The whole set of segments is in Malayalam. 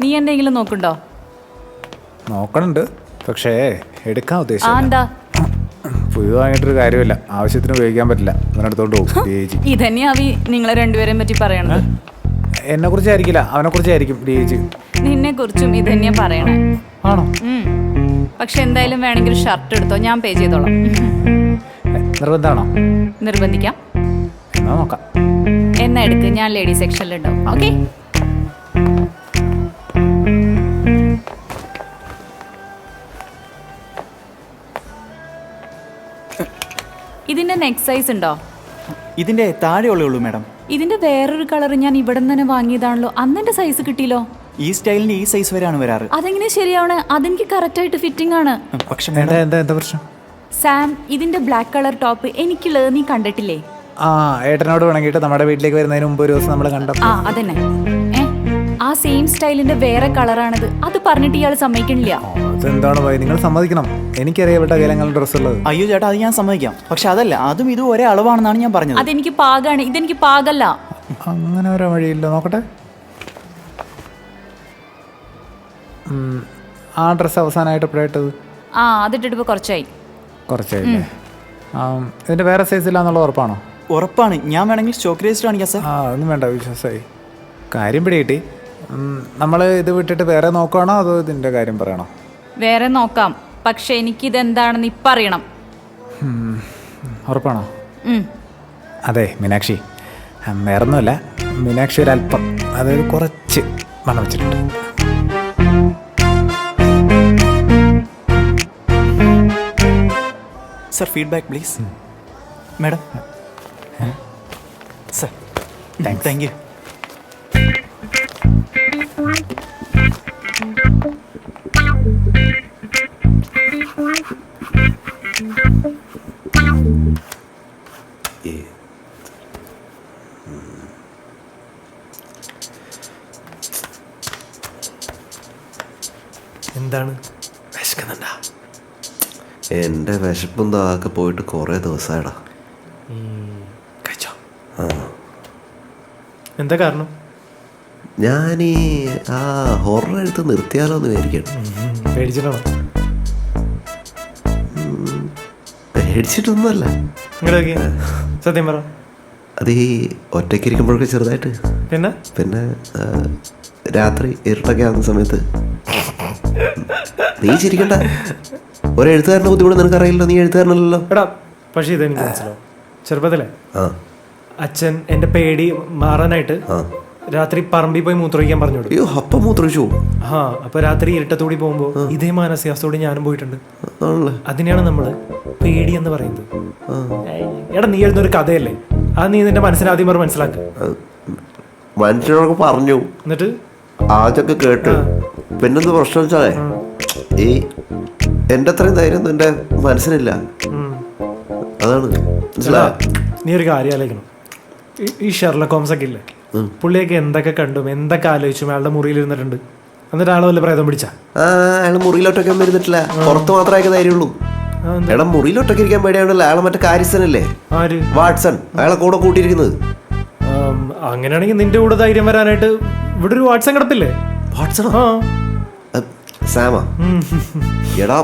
നീ എന്തെങ്കിലും നോക്കുണ്ടോ നോക്കണുണ്ട്. പക്ഷേ എടുക്കാൻ ആ ഉദ്ദേശിച്ചില്ല എന്താ? പുതിയ വാങ്ങിയിട്ടൊരു കാര്യമില്ല. ആവശ്യത്തിന് ഉപയോഗിക്കാൻ പറ്റില്ല. അവനടുത്തോണ്ട് പോകും. D G. ഇതന്നെയാ അവി നിങ്ങളെ രണ്ടുപേരെയും പറ്റി പറയണത്. എന്നെ കുറിച്ചായിരിക്കില്ല അവനെ കുറിച്ചായിരിക്കും ഡി ജി. നിന്നെ കുറിച്ചും ഇതന്നെയാ പറയണേ. ആണോ? ഉം. പക്ഷെ എന്തായാലും വേണമെങ്കിൽ ഷർട്ട് എടുത്തോ. ഞാൻ പേ ചെയ്തോളാം. എ, നിർബന്ധമാണോ? നിർബന്ധിക്കാം. എന്നാ നോക്കാം. എന്നാ എടുക്ക്. ഞാൻ ലേഡീസ് സെക്ഷനിലുണ്ടാവും. ഓക്കെ? ഇതിന്റെ നെക് സൈസ് ഉണ്ടോ? ഇതിന്റെ താഴെയുള്ളേ ഉള്ളൂ മാഡം ഇതിന്റെ വേറൊരു കളർ ഞാൻ ഇവിടെ നിന്ന് തന്നെ വാങ്ങിയതാണല്ലോ. അന്നെന്റെ സൈസ് കിട്ടിയല്ലോ? ഈ സ്റ്റൈലിന് ഈ സൈസ് വരെയാണ് വരാറ്. അതെങ്ങനെ ശരിയാണ്? അതെനിക്ക് കറക്റ്റ് ആയിട്ട് ഫിറ്റിംഗ് ആണ്. പക്ഷെ എന്താ എന്താ എന്താ പ്രശ്നം? സാം ഇതിന്റെ ബ്ലാക്ക് കളർ ടോപ്പ് എനിക്കുള്ളത് നീ കണ്ടിട്ടില്ലേ? ആ ഏട്ടനോട് വേണമെങ്കിൽ നമ്മുടെ വീട്ടിലേക്ക് വരുന്നതിന് മുമ്പ് ഒരു ദിവസം നമ്മൾ കണ്ട ആ അതന്നെ. ഏ? ആ സെയിം സ്റ്റൈലിന്റെ വേറെ കളറാണിത് അത് പറഞ്ഞിട്ട് ഇയാൾ സമ്മതിക്കണില്ല. അതെന്താണ് പോയി നിങ്ങൾ സമ്മതിക്കണം. എനിക്കറിയാം ഇവിടെ ഡ്രസ് ഡ്രസ്സ് ഉള്ളത്. അയ്യോ ചേട്ടാ അത് ഞാൻ സമ്മതിക്കാം. പക്ഷെ അതല്ല അതും ഇതും ഒരേ അളവാണെന്നാണ് ഞാൻ പറഞ്ഞത്. അതെനിക്ക് പാകാണ്. ഇതെനിക്ക് പാകല്ല. അങ്ങനെ ഒരു വഴിയില്ല. നോക്കട്ടെ. ആ ഡ്രസ്സ് അവസാനമായിട്ട് എപ്പോഴായിട്ടത് ആ അതിട്ടിട്ട് ഇപ്പൊ കുറച്ചായി. കുറച്ചായില്ലേ? ആ, ഇതിന്റെ വേറെ സൈസ് ഇല്ലാന്നുള്ള ഉറപ്പാണോ? ഉറപ്പാണ്. ഞാൻ വേണമെങ്കിൽ സ്റ്റോക്ക് രജിസ്റ്റർ കാണിക്കാം സാർ ആ ഒന്നും വേണ്ട വിശ്വാസമായി കാര്യം പിടികിട്ടി നമ്മൾ ഇത് വിട്ടിട്ട് വേറെ നോക്കുകയാണോ അതോ ഇതിന്റെ കാര്യം പറയണോ? വേറെ നോക്കാം. പക്ഷെ എനിക്കിതെന്താണെന്ന് എന്താണെന്ന് ഇപ്പം അറിയണം ഉം, ഉറപ്പാണോ അതെ മീനാക്ഷി. വേറൊന്നുമല്ല. മീനാക്ഷി ഒരു അല്പം അതായത് കുറച്ച് മണം വെച്ചിട്ടുണ്ട്. Sir feedback please. Madam. Sir thank you. എന്താണ്? വിശക്കുന്നുണ്ടാ? എന്റെ വിശപ്പും താക്കെ പോയിട്ട് കുറേ ദിവസമായടാ കഴിച്ചോ? എന്താ കാരണം? ഞാൻ ആ ഹൊറർ എഴുത്ത് നിർത്തിയാലോ എന്ന് വിചാരിക്കണം പേടിച്ചിട്ടാണോ? പേടിച്ചിട്ടൊന്നുമല്ല. ഇങ്ങോട്ടൊക്കെ. സത്യം പറ. അത് ഈ ഒറ്റയ്ക്ക് ഇരിക്കുമ്പോഴൊക്കെ ചെറുതായിട്ട്. പിന്നെ? പിന്നെ രാത്രി ഇരുട്ടൊക്കെ ആകുന്ന സമയത്ത്. നീ ചിരിക്കണ്ട. ഒരു എഴുത്തുകാരന്റെ ബുദ്ധിമുട്ട് നിനക്കറിയില്ലല്ലോ. നീ എഴുത്തുകാരനല്ലോ എടാ പക്ഷേ ഇതെനിക്ക് മനസ്സിലാവും. ചെറുപ്പത്തിലെ ആ. അച്ഛൻ എന്റെ പേടി മാറാനായിട്ട് ആ. രാത്രി പറമ്പിൽ പോയി മൂത്രമൊഴിക്കാൻ പറഞ്ഞു അപ്പൊ അയ്യോ അപ്പം മൂത്രമൊഴിച്ചു ആ അപ്പൊ രാത്രി ഇരുട്ടത്തോടി പോകുമ്പോൾ ഇതേ മാനസികാവസ്ഥയോടെ ഞാനും പോയിട്ടുണ്ട്. അതിനെയാണ് നമ്മൾ പേടി എന്ന് പറയുന്നത് എടാ നീ എഴുതുന്ന ഒരു കഥയല്ലേ? അത് നീ നിന്റെ മനസ്സിലാദ്യം ആദ്യം പറഞ്ഞ് മനസ്സിലാക്കുക ആ, മനുഷ്യനോടൊക്കെ പറഞ്ഞു. എന്നിട്ട്? ആദ്യമൊക്കെ കേട്ട്. പിന്നെന്ത് പ്രശ്നം വെച്ചാലേ ഈ എന്റെ അത്രയും ധൈര്യം നിന്റെ മനസ്സിനില്ല. അതാണ്. മനസ്സിലായോ? നീ ഒരു കാര്യം ആലോചിക്കണം. ഈ- ഷെർല ഷെർലക് ഹോംസ് ഒക്കെ ഇല്ലേ? പുള്ളിയൊക്കെ എന്തൊക്കെ കണ്ടും എന്തൊക്കെ ആലോചിച്ചു അയാളുടെ മുറിയിൽ ഇരുന്നിട്ടുണ്ട്. എന്നിട്ട് ആളെ വല്ല പ്രേതം പിടിച്ച? ആ അയാൾ മുറിയിലോട്ടൊക്കെ ഒന്നും ഇരുന്നിട്ടില്ല. പുറത്ത് മാത്രമേ ധൈര്യമുള്ളൂ. എടാ മുറിയിലൊട്ടൊക്കെ ഇരിക്കാൻ പേടിയാണല്ലോ അയാളെ മറ്റേ കാര്യസ്ഥനല്ലേ ആര്? വാട്സൺ അയാളെ കൂടെ കൂട്ടിയിരിക്കുന്നത്. അങ്ങനെയാണെങ്കിൽ നിന്റെ കൂടെ ധൈര്യം വരാനായിട്ട് ഇവിടെ ഒരു വാട്സൺ കിടപ്പില്ലേ? വാട്സൺ സാമ. എടാ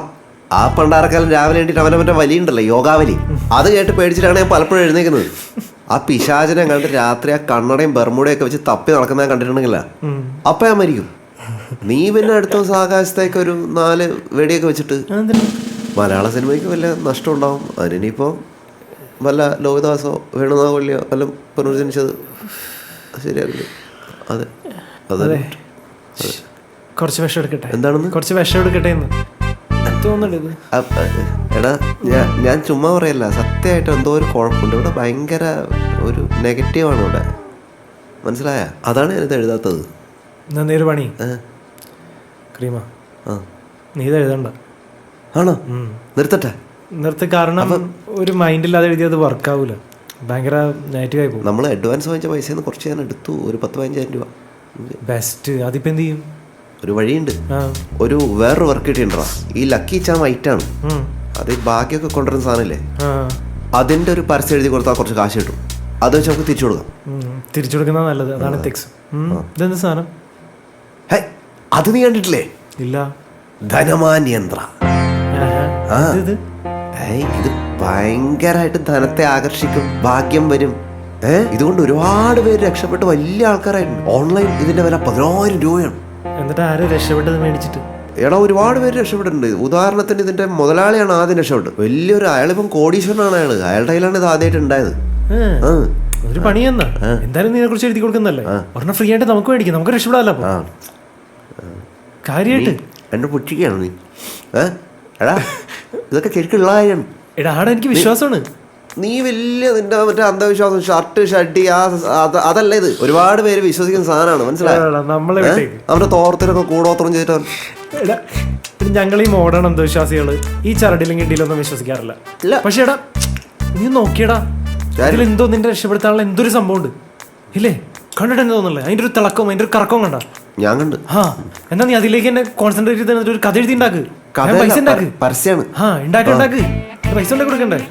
ആ പണ്ടാരക്കാലം രാവിലെ വേണ്ടിട്ട് അവനെ മറ്റേ വലിയുണ്ടല്ലോ യോഗാവലി. അത് കേട്ട് പേടിച്ചിട്ടാണ് ഞാൻ പലപ്പോഴും എഴുന്നേക്കുന്നത്. ആ പിശാചനെ കണ്ട് രാത്രി ആ കണ്ണടയും ബർമുടയും ഒക്കെ വെച്ച് തപ്പി നടക്കുന്ന കണ്ടിട്ടുണ്ടെങ്കിലാ. അപ്പൊ ഞാൻ മരിക്കും. നീ പിന്നെ അടുത്ത ദിവസം ആകാശത്തേക്ക് ഒരു നാല് വെടിയൊക്കെ വെച്ചിട്ട്? മലയാള സിനിമയ്ക്ക് വല്ല നഷ്ടം ഉണ്ടാവും അതിനിപ്പോൾ വല്ല ലോകദാസോ വേണുനാവല്യോ വല്ല പുനർജനിച്ചത്? ശരിയാകില്ല അതെ. അതെ. കുറച്ച് വിഷം എടുക്കട്ടെ. എന്താണെന്ന്? കുറച്ച് വിഷം എടുക്കട്ടെ എന്ന്. എടാ ഞാൻ ഞാൻ ചുമ്മാ പറയല്ല. സത്യമായിട്ട് എന്തോ ഒരു കുഴപ്പമുണ്ട്. ഇവിടെ ഭയങ്കര ഒരു നെഗറ്റീവാണ് ഇവിടെ. മനസ്സിലായ? അതാണ് ഞാനിത് എഴുതാത്തത്. നന്ദി ഒരു പണി ക്രീമ. ആ. നീ ഇത് എഴുതണ്ട. ആണോ? നിർത്തട്ടെ. നിർത്തി കാരണം ഒരു മൈൻഡില്ലാതെ എഴുതിയത് വർക്ക് ആവൂല ഭയങ്കര നെഗറ്റീവായി പോകും. നമ്മൾ അഡ്വാൻസ് വാങ്ങിച്ച പൈസയിൽ നിന്ന് കുറച്ച് ഞാൻ എടുത്തു. ഒരു പത്ത് പതിനഞ്ചായിരം രൂപ. ബെസ്റ്റ് അതിപ്പോ എന്ത് ചെയ്യും? ഒരു വഴിയുണ്ട്. ഒരു വേറൊരു വർക്ക് കിട്ടിയിട്ടുണ്ടോ? ഈ ലക്കി ചാം വൈറ്റ് ആണ്. അത് ബാക്കിയൊക്കെ കൊണ്ടുവരുന്ന സാധനമില്ലേ? അതിന്റെ ഒരു പരസ്യം എഴുതി കൊടുത്താൽ കുറച്ച് കാശ് കിട്ടും. അത് വെച്ച് നമുക്ക് തിരിച്ചു കൊടുക്കാം. തിരിച്ചു കൊടുക്കുന്ന നല്ലത്. അതാണ് എത്തിക്സ് ഇതെന്ത് സാധനം? അത് നീ കണ്ടിട്ടില്ലേ? ഇല്ല. ധനമാന്യന്ത്ര. ആ. ഇത് ഏയ് ഇത് ഭയങ്കരമായിട്ട് ധനത്തെ ആകർഷിക്കും ഭാഗ്യം വരും. ഏ ഇതുകൊണ്ട് ഒരുപാട് പേര് രക്ഷപ്പെട്ട് വലിയ ആൾക്കാരായിട്ടുണ്ട്. ഓൺലൈൻ ഇതിന്റെ വില പതിനായിരം രൂപയാണ്. എന്നിട്ട് ആരും രക്ഷപ്പെട്ടത് മേടിച്ചിട്ട്? എടാ ഒരുപാട് പേര് രക്ഷപ്പെട്ടിട്ടുണ്ട്. ഉദാഹരണത്തിന് ഇതിന്റെ മുതലാളിയാണ് ആദ്യം രക്ഷപ്പെട്ടത്. വലിയൊരു അയാളിപ്പം കോടീശ്വരനാണ് അയാൾ. അയാളുടെ കയ്യിലാണ് ഇത് ആദ്യമായിട്ട് ഉണ്ടായത്. ആ. ഒരു പണി എന്നാ എന്തായാലും നിന്നെ കുറിച്ച് എഴുതി കൊടുക്കുന്നല്ലേ ഒരെണ്ണം ഫ്രീ ആയിട്ട് നമുക്ക് മേടിക്കാം. നമുക്ക് രക്ഷപ്പെടാല്ലോ ആ. കാര്യമായിട്ട് എന്നെ പുച്ഛിക്കുകയാണ് നീ? ഏ? എടാ ഇതൊക്കെ ശരിക്കുള്ള കാര്യമാണ് എടാ ആടെ എനിക്ക് വിശ്വാസമാണ്. നീ വലിയ നിന്റെ മറ്റേ അന്ധവിശ്വാസം ഷർട്ട് ഷട്ടി ആ അത് അതല്ല ഇത്. ഒരുപാട് പേര് വിശ്വസിക്കുന്ന സാധനമാണ് മനസ്സിലായോ? എടാ, നമ്മളെ ഏ? വിട്ടേക്ക്. അവന്റെ തോർത്തിനൊക്കെ കൂടോത്രം ചെയ്തിട്ട് അവൻ- എടാ ഞങ്ങൾ ഈ മോഡേൺ അന്ധവിശ്വാസികൾ ഈ ചരടിലും കിണ്ടിയിലൊന്നും വിശ്വസിക്കാറില്ല. ഇല്ല. പക്ഷെ എടാ നീ നോക്കിയടാ ഇതിൽ എന്തോ നിന്റെ രക്ഷപ്പെടുത്താനുള്ള എന്തൊരു സംഭവം ഉണ്ട് ഇല്ലേ? കണ്ടിട്ട് എന്താ തോന്നുന്നില്ലേ അതിന്റെ ഒരു തിളക്കവും അതിന്റെ ഒരു കറക്കവും കണ്ട. ഞാൻ കണ്ട്. ആ എന്നാ നീ അതിലേക്ക് എന്നെ കോൺസെൻട്രേറ്റ് ചെയ്ത് ഒരു കഥ എഴുതി ഉണ്ടാക്ക്. പൈസ ഉണ്ടാക്ക്. പര- പരസ്യാണ്. ആ. ഉണ്ടാക്ക്. ഉണ്ടാക്ക് പൈസ ഉണ്ടാക്കി കൊടുക്കണ്ടേ?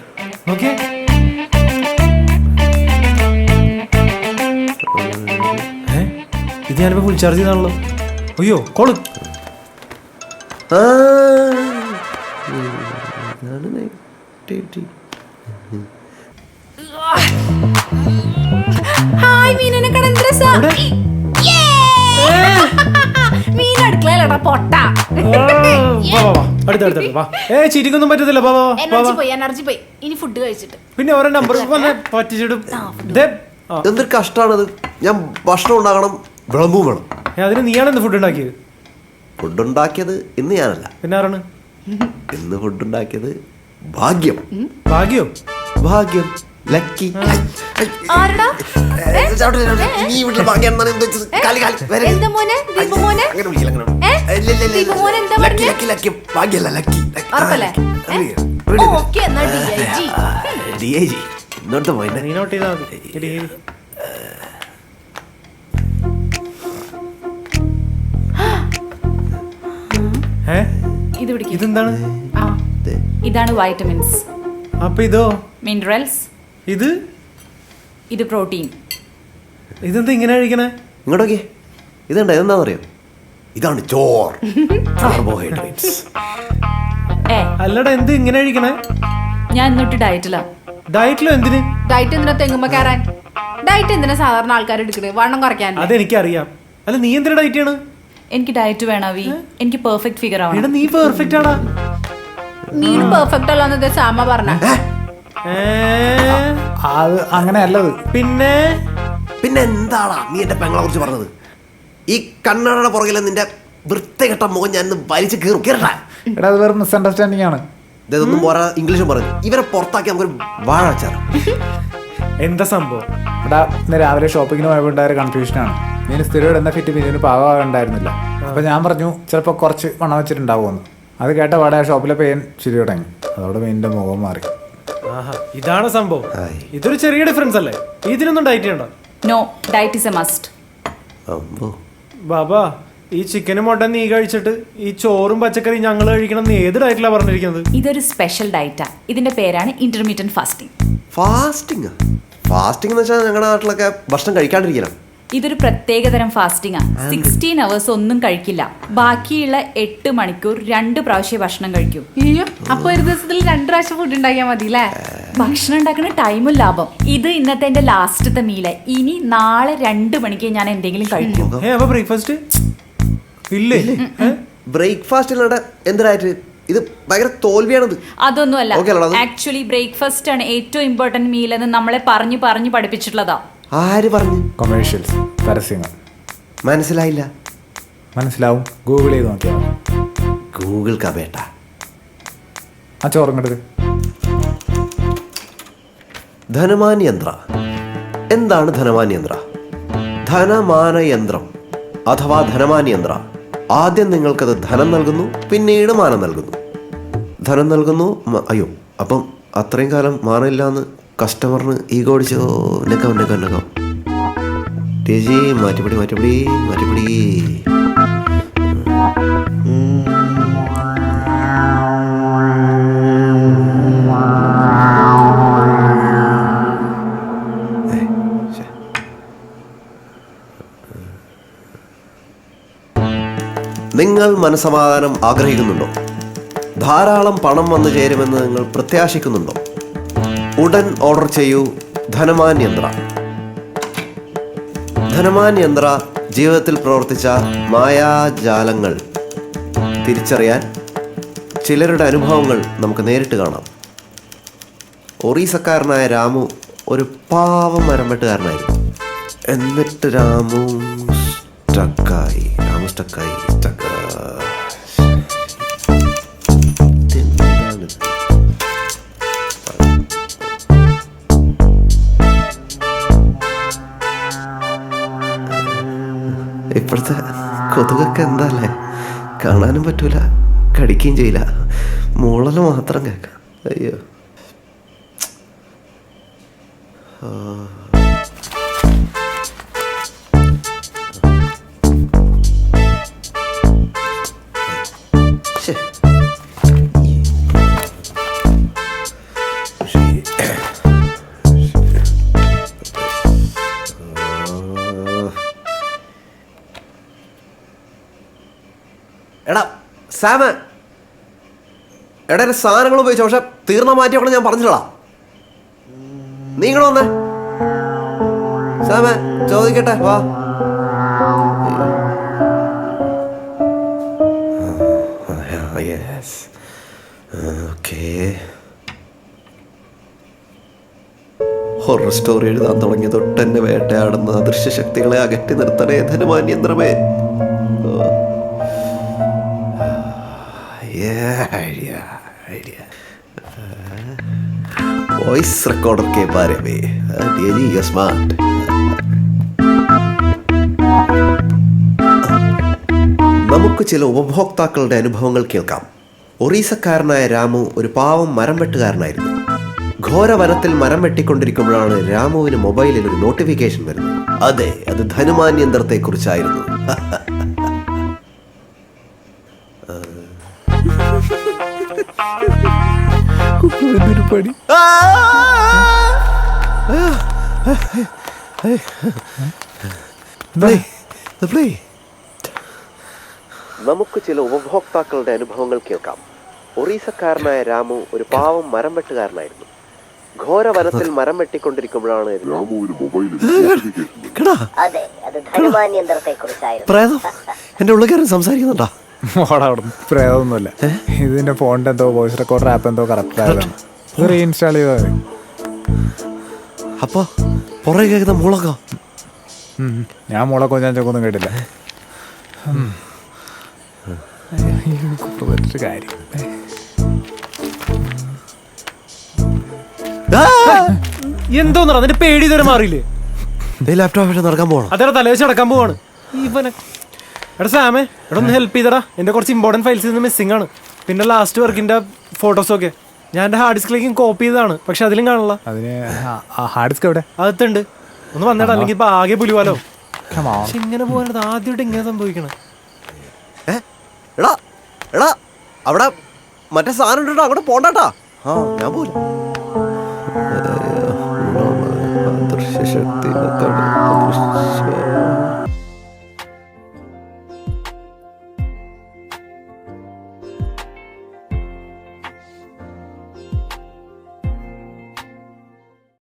നോക്കിയേ. ഇത് ഞാനിപ്പോ ഫുൾ ചാർജ് ചെയ്താണല്ലോ. അയ്യോ കോൾ ആ. ഇതാണ് negativity. ഹായ് മീനനെ കാണാൻ എന്ത് രസാ. Yay! മീൻ അടുക്കളയിലടാ പൊട്ട. ആ, വാ, വാ, വാ. അടുത്ത അടുത്ത അടുത്ത, വാ. ഏ ചിരിക്കൊന്നും പറ്റത്തില്ല. വാ എനർജി പോയി എനർജി പോയി. ഇനി ഫുഡ് കഴിച്ചിട്ട്. പിന്നെ ഓരോ നമ്പർ പറ്റിച്ചിടും. എന്തൊരു കഷ്ടമാണത് ഞാൻ ഭക്ഷണം ഉണ്ടാക്കണം വിളമ്പും വേണം. അതിന് നീയാണ് എന്ത് ഫുഡ് ഉണ്ടാക്കിയത്? ഫുഡ് ഉണ്ടാക്കിയത് ഇന്ന് ഞാനല്ല. പിന്നെ ആരാണ്? ഇന്ന് ഫുഡ് ഉണ്ടാക്കിയത് ഭാഗ്യം. ഭാഗ്യം? ഭാഗ്യം. ലക്കി. ആരടാ? നീ എന്ത് വെച്ചത്? കാലി, കാലി, വരെ. എന്താ മോനെ? ദീപു മോനെ? അങ്ങനെ വിളിക്കില്ല, അങ്ങനെ ലക്കി, പറഞ്ഞേ? Lucky, Lucky. D I G. ഇന്നോട്ട് ഇത് ഇതെന്താണ്? ആ. ഇതാണ് വൈറ്റമിൻസ്. അപ്പൊ ഇതോ? മിനറൽസ്. ഇത്? ഇത് പ്രോട്ടീൻ. ഇതെന്താ ഇങ്ങനെ കഴിക്കണേ? ഇങ്ങോട്ടൊക്കെ ഇതുണ്ട് ഇതെന്താ അറിയോ ഇതാണ് ചോർ. കാർബോഹൈഡ്രേറ്റ്സ് അല്ലടാ എന്ത് ഇങ്ങനെ കഴിക്കണേ? ഞാൻ എന്നിട്ട് ഡയറ്റിലാ. ഡയറ്റിലോ എന്തിന്? ഡയറ്റ് എന്തിനാ തെങ്ങുമ്പോ കയറാൻ? ഡയറ്റ് എന്തിനാ സാധാരണ ആൾക്കാർ എടുക്കുന്നത് വണ്ണം കുറയ്ക്കാൻ. അതെനിക്കറിയാം. അല്ല നീ എന്തിനാ ഡയറ്റ് ആണ് എനിക്ക് ഡയറ്റ് വേണവി എനിക്ക് പെർഫെക്റ്റ് ഫിഗർ എടാ ആവണം നീ പെർഫെക്റ്റ് ആടാ. നീ പെർഫെക്റ്റ് അല്ലാന്നത് സാമ പറഞ്ഞ. അത് അങ്ങനെയല്ലത്. പിന്നെ? പിന്നെ എന്താടാ നീ എന്റെ പെങ്ങളെ കുറിച്ച് പറഞ്ഞത്? ഈ കണ്ണടയുടെ പുറകിലെ നിന്റെ വൃത്തികെട്ട മുഖം ഞാൻ വലിച്ചു കീറും. കേട്ടാ എടാ അത് വെറും മിസ്അണ്ടർസ്റ്റാൻഡിങ് ആണ്. ഇതൊന്നും പോരാ ഇംഗ്ലീഷും പറഞ്ഞു ഇവരെ പുറത്താക്കി നമുക്കൊരു വാഴ വെച്ചാൽ എന്താ സംഭവം? എടാ ഇന്ന് രാവിലെ ഷോപ്പിങ്ങിന് പോയപ്പോൾ ഉണ്ടായ കൺഫ്യൂഷനാണ് ഞാൻ സ്ഥിരം ഇടുന്ന ഫിറ്റ് മീനിന് പാകമാകണ്ടായിരുന്നില്ല. അപ്പൊ ഞാൻ പറഞ്ഞു ചിലപ്പോൾ കുറച്ച് പണം വെച്ചിട്ടുണ്ടാവുമെന്ന്. അത് കേട്ട പാടെ ആ ഷോപ്പിലെ പെയിൻ ശരി തുടങ്ങി. അതോടെ പെയിന്റെ മുഖം മാറി. ആഹാ ഇതാണ് സംഭവം. ഇതൊരു ചെറിയ ഡിഫറൻസ് അല്ലേ? ഇതിനൊന്നും ഡയറ്റ് ചെയ്യണ്ട. No diet is a must അമ്പോ. ബാബാ ഈ ചിക്കനും മുട്ട നീ കഴിച്ചിട്ട് ഈ ചോറും പച്ചക്കറിയും ഞങ്ങൾ കഴിക്കണം എന്ന് ഏത് ഡയറ്റിലാണ് പറഞ്ഞിരിക്കുന്നത്? ഇതൊരു സ്പെഷ്യൽ ഡയറ്റാ ഇതിന്റെ പേരാണ് ഇന്റർമീഡിയറ്റ് ഫാസ്റ്റിംഗ് ഫാസ്റ്റിംഗ് ഫാസ്റ്റിംഗ് എന്ന് വെച്ചാൽ ഞങ്ങളുടെ നാട്ടിലൊക്കെ ഭക്ഷണം കഴിക്കാണ്ടിരിക്കണം. ഇതൊരു പ്രത്യേകതരം ഫാസ്റ്റിംഗ് ആണ് സിക്സ്റ്റീൻ അവേഴ്സ് ഒന്നും കഴിക്കില്ല. ബാക്കിയുള്ള എട്ട് മണിക്കൂർ രണ്ട് പ്രാവശ്യം ഭക്ഷണം കഴിക്കും. അയ്യോ അപ്പൊ ഒരു ദിവസത്തിൽ രണ്ട് പ്രാവശ്യം ഫുഡ് ഉണ്ടാക്കിയാൽ മതി അല്ലേ ഭക്ഷണം ഉണ്ടാക്കുന്ന ടൈമും ലാഭം. ഇത് ഇന്നത്തെ എന്റെ ലാസ്റ്റത്തെ മീൽ ഇനി നാളെ രണ്ട് മണിക്ക് ഞാൻ എന്തെങ്കിലും കഴിക്കും. ഏ അപ്പൊ ബ്രേക്ക്ഫാസ്റ്റ് ഇല്ലേ? ഏ? ബ്രേക്ക്ഫാസ്റ്റിലൂടെ എന്തിനായിട്ട് ഇത് ഭയങ്കര തോൽവിയാണത്. അതൊന്നുമല്ല. Okay അല്ലടാ, അത്? ആക്ച്വലി ബ്രേക്ക്ഫാസ്റ്റ് ആണ് ഏറ്റവും ഇമ്പോർട്ടന്റ് മീൽ എന്ന് നമ്മളെ പറഞ്ഞു പറഞ്ഞു പഠിപ്പിച്ചിട്ടുള്ളതാ. ആര് പറഞ്ഞു? കൊമേഴ്ഷ്യൽസ് പരസ്യങ്ങൾ. മനസ്സിലായില്ല. മനസ്സിലാവും. ഗൂഗിൾ ചെയ്ത് നോക്കിയാൽ. ഗൂഗിൾ കബേട്ട ആ ചോറും കണ്ടത് ധനമാൻ യന്ത്ര എന്താണ് ധനമാൻ യന്ത്ര ധനമാന യന്ത്രം അഥവാ ധനമാൻ യന്ത്ര ആദ്യം നിങ്ങൾക്കത് ധനം നൽകുന്നു പിന്നീട് മാനം നൽകുന്നു. ധനം നൽകുന്നു അയ്യോ അപ്പം അത്രയും കാലം മാനമില്ലാന്ന് കസ്റ്റമറിന് ഈ അടിച്ചോ നെക്കാം നെക്കാം നെക്കാം ടേജി മാറ്റിപ്പിടി മാറ്റിപ്പിടി മാറ്റിപ്പിടി. നിങ്ങൾ മനസമാധാനം ആഗ്രഹിക്കുന്നുണ്ടോ? ധാരാളം പണം വന്നു ചേരുമെന്ന് നിങ്ങൾ പ്രത്യാശിക്കുന്നുണ്ടോ? ഉടൻ ഓർഡർ ചെയ്യൂ ധനമാൻ യന്ത്ര ധനമാൻ യന്ത്ര ജീവിതത്തിൽ പ്രവർത്തിച്ച മായാജാലങ്ങൾ. തിരിച്ചറിയാൻ ചിലരുടെ അനുഭവങ്ങൾ നമുക്ക് നേരിട്ട് കാണാം. ഒറീസക്കാരനായ രാമു ഒരു പാവം മരംവെട്ടുകാരനായിരുന്നു. എന്നിട്ട് രാമു സ്റ്റക്കായി രാമു സ്റ്റക്കായി സ്റ്റക്കായി ഇപ്പോഴത്തെ കൊതുകൊക്കെ എന്താല്ലേ? കാണാനും പറ്റൂല കടിക്കുകയും ചെയ്യില്ല. മൂളൽ മാത്രം കേൾക്കാം അയ്യോ. എടാ സാമ. എടാ സാധനങ്ങൾ ഉപയോഗിച്ചു പക്ഷെ തീർന്ന മാറ്റിയൊക്കെ ഞാൻ പറഞ്ഞില്ലടാ. നീ ഇങ്ങോട്ട് വന്നേ. സാമ ചോദിക്കട്ടെ വാ. യെസ് ഓക്കേ സ്റ്റോറി എഴുതാൻ തുടങ്ങിയ തൊട്ടെന്നെ വേട്ടയാടുന്ന അദൃശ്യ ശക്തികളെ അകറ്റി നിർത്തണേ ധനമാന്യന്ത്രമേ. ഐഡിയ ഐഡിയ वॉइस रिकॉर्डर के बारे में डेली स्मार्ट നമുക്ക് ചില ഉപഭോക്താക്കളുടെ അനുഭവങ്ങൾ കേൾക്കാം ഒറീസക്കാരനായ രാമു ഒരു പാവം മരം വെട്ടുകാരനായിരുന്നു ഘോരവനത്തിൽ മരം വെട്ടിക്കൊണ്ടിരിക്കുമ്പോഴാണ് രാമുവിന് മൊബൈലിൽ ഒരു നോട്ടിഫിക്കേഷൻ വരുന്നത് അതെ അത് ധനുമാൻ യന്ത്രത്തെ പണി നമുക്ക് ചില ഉപഭോക്താക്കളുടെ അനുഭവങ്ങൾ കേൾക്കാം ഒറീസക്കാരനായ രാമു ഒരു പാവം മരം വെട്ടുകാരനായിരുന്നു ഘോര വനത്തിൽ മരം വെട്ടിക്കൊണ്ടിരിക്കുമ്പോഴാണ് എന്റെ ഉള്ളിക്കാരൻ സംസാരിക്കുന്നുണ്ടാ ഓടാ അവിടെ പ്രേതമൊന്നുമില്ല. ഇതിന്റെ ഫോണിന്റെ എന്തോ വോയിസ് റെക്കോർഡർ ആപ്പ് എന്തോ കറക്റ്റ് ആയതാണ്. ഇത് റീഇൻസ്റ്റാൾ ചെയ്താൽ മതി. അപ്പൊ പുറകെ കേൾക്കുന്ന മുളകോ ഉം. ഞാൻ മുള ഞാൻ ചോക്കൊന്നും കേട്ടില്ല ഉം. അയ്യോ, കുപ്പ പറ്റിയൊരു കാര്യം. എന്തോന്നാ അതിന്റെ പേടി ഇതുവരെ മാറിയില്ലേ? ലാപ്ടോപ്പ് നടക്കാൻ പോകണം അതേടെ തലേവച്ച് നടക്കാൻ പോവാണ്. ഇവനെ എടാ സാമേ എടാ ഒന്ന് ഹെൽപ്പ് ചെയ്തടാ. എന്റെ കുറച്ച് ഇമ്പോർട്ടന്റ് ഫയൽസ് ഇന്ന് മിസ്സിംഗ് ആണ്. പിന്നെ ലാസ്റ്റ് വർക്കിന്റെ ഫോട്ടോസ് ഒക്കെ. ഞാൻ എന്റെ ഹാർഡ് ഡിസ്കിലേക്ക് കോപ്പി ചെയ്തതാണ് പക്ഷെ അതിലും കാണില്ല. അതിന് ഹാർഡ് ഡിസ്ക് എവിടെ? അകത്തുണ്ട്. ഒന്ന് വന്നേടാ അല്ലെങ്കിൽ ഇപ്പൊ ആകെ പുലിവാലോ. പക്ഷെ ഇങ്ങനെ പോകാനത് ആദ്യമായിട്ട് ഇങ്ങനെ സംഭവിക്കണം. ഏ? എടാ എടാ അവിടെ മറ്റേ സാധനം ഉണ്ടോ അങ്ങോട്ട് പോണ്ടാട്ടാ. ആ ഞാൻ പോലും ശക്തി